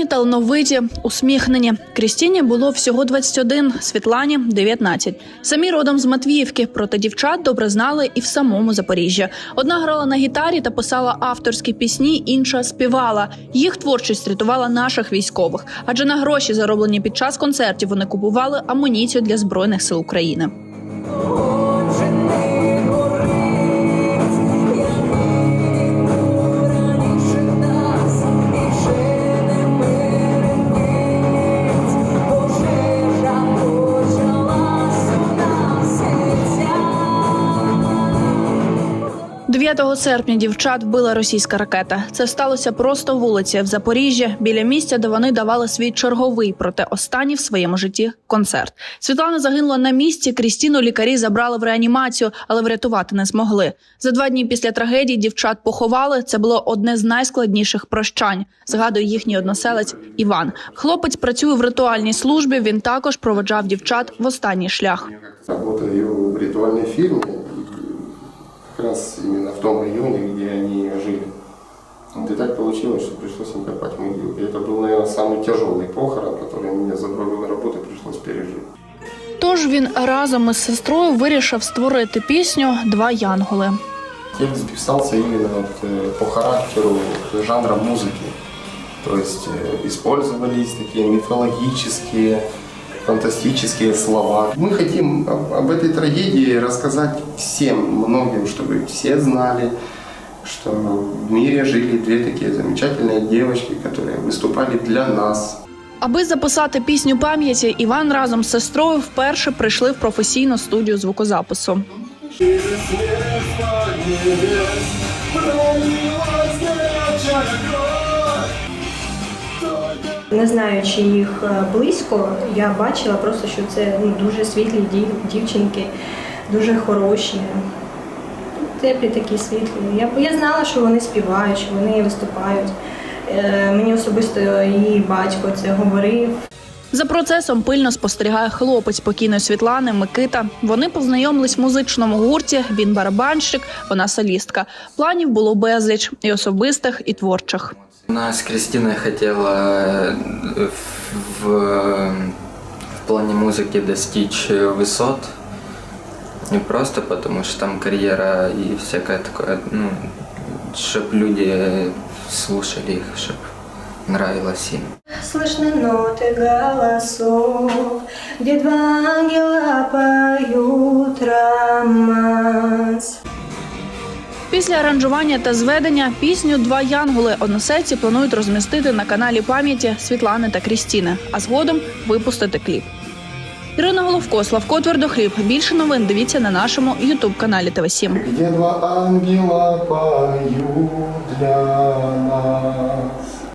Юні, талановиті, усміхнені. Крістіні було всього 21, Світлані 19. Самі родом з Матвіївки, проте дівчат добре знали і в самому Запоріжжі. Одна грала на гітарі та писала авторські пісні, інша співала. Їх творчість рятувала наших військових, адже на гроші, зароблені під час концертів, вони купували амуніцію для збройних сил України. 9 серпня дівчат вбила російська ракета. Це сталося просто вулиці в Запоріжжі, біля місця, де вони давали свій черговий, проте останній в своєму житті концерт. Світлана загинула на місці. Крістіну лікарі забрали в реанімацію, але врятувати не змогли. За два дні після трагедії дівчат поховали. Це було одне з найскладніших прощань. Згадує їхній односелець Іван. Хлопець працює в ритуальній службі. Він також проводжав дівчат в останній шлях. Работаю в ритуальной фирме, как раз именно в том районе, где они жили. Вот и так получилось, что пришлось им копать могилу. И это был, наверное, самый тяжелый похорон, который меня за два года работы пришлось пережить. Тож він разом із сестрою вирішив створити пісню Два янголи. Текст писался именно вот, э, по характеру жанра музыки. То есть э, использовались такие мифологические, фантастические слова. Мы хотим об, об этой трагедии рассказать всем, многим, чтобы все знали, что в мире жили две такие замечательные девочки, которые выступали для нас. Аби записати пісню пам'яті, Іван разом з сестрою вперше прийшли в професійну студію звукозапису. не знаючи їх е, близько, я бачила просто, що це ну, дуже світлі дів- дівчинки, дуже хороші, теплі такі світлі. Я, я знала, що вони співають, що вони виступають. Е, Мені особисто її батько це говорив. За процесом пильно спостерігає хлопець покійної Світлани Микита. Вони познайомились в музичному гурті. Він барабанщик, вона солістка. Планів було безліч і особистих, і творчих. Она с Кристиной хотела э, в, в, в плане музыки достичь высот. Не просто потому, что там карьера и всякое такое, ну, чтобы люди слушали их, чтобы нравилось им. Слышны ноты голосов, где два ангела поют романс. Після аранжування та зведення пісню Два янголи односельці планують розмістити на каналі пам'яті Світлани та Крістіни, а згодом випустити кліп. Ірина Головко, Славко Твердохліб. Більше новин дивіться на нашому Ютуб каналі ТВ 7 Где два ангела поют для нас.